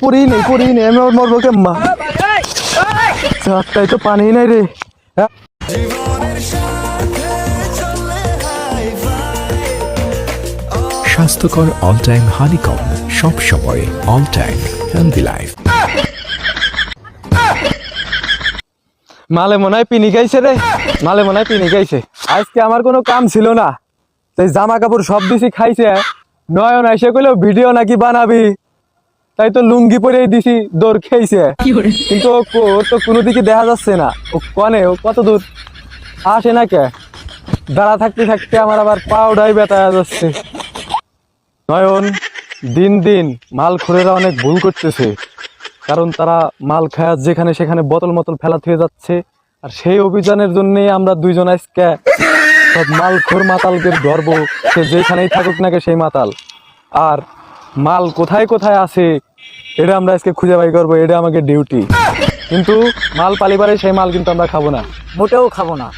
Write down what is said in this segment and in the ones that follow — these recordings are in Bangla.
পড়ি নেই পড়ি নেই আমি ওর মরবো কেম্মা চারটায় তো পানি নাই রে। হ্যাঁ? স্বাস্থ্যকর অল টাইম হানিকম সব সময় অল টাইম হেলদি লাইফ মালে মনে হয় পিনি গাইছে রে মালে মনে হয় পিনি গাইছে। আজকে আমার কোনো কাম ছিল না। তাই জামা কাপড় সব দিছি খাইছে নয়ন এসে কইলো ভিডিও নাকি বানাবি? তাই তো লুঙ্গি পরেই দিছি দৌড় খেয়েছে। কিন্তু ওর তো কোনো দিকে দেখা যাচ্ছে না। ও কনে ও কত দূর? আসে না কে? দাঁড়া থাকতে থাকতে আমার আবার পাউডাই ব্যথা যাচ্ছে। নয়ন দিন দিন মাল খুরেরা অনেক ভুল করতেছে। কারণ তারা মাল খায় যেখানে সেখানে বোতল মতল ফেলা হয়ে যাচ্ছে। আর সেই অভিযানের জন্যই আমরা দুইজন আজকে সব মাল খোর মাতালকে ধরবো সে যেখানেই থাকুক নাকি সেই মাতাল। আর মাল কোথায় কোথায় আছে এটা আমরা আজকে খুঁজে বাই করব এটা আমাকে ডিউটি কিন্তু মাল পালিবারে সেই মাল কিন্তু আমরা খাব না। মোটেও খাব না।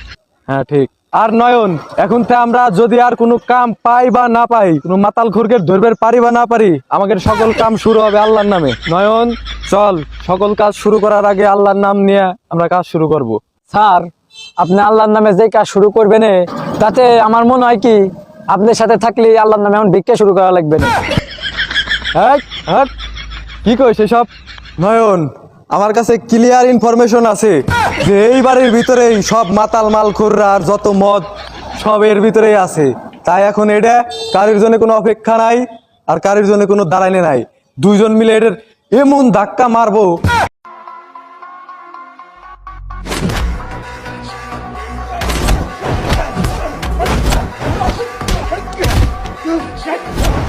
হ্যাঁ ঠিক। আর নয়ন এখন তো আমরা যদি আর কোনো কাম পাই বা না পাই কোনো মাতাল ঘুরকে ধরবে পারি বা না পারি আমাদের সকল কাম শুরু হবে আল্লাহর নামে। নয়ন চল সকল কাজ শুরু করার আগে আল্লাহর নাম নিয়ে আমরা কাজ শুরু করব। স্যার আপনি আল্লাহর নামে যে কাজ শুরু করবেন তাতে আমার মনে হয় কি আপনার সাথে থাকলে আল্লাহর নামে এমন ভিক্ষা শুরু করা লাগবে না। হ্যাঁ, হ্যাঁ, কি কই সেসব নয়ন আমার কাছে ক্লিয়ার ইনফরমেশন আছে যে এই বাড়ির ভিতরেই সব মাতাল মালখুররা আর যত মদ সব এর ভিতরেই আছে। তাই এখন এটা কারির জন্য কোনো অপেক্ষা নাই আর কারির জন্য কোনো দাঁড়াইনে নাই। দুইজন মিলে এটার এমন ধাক্কা মারবো। Whoa!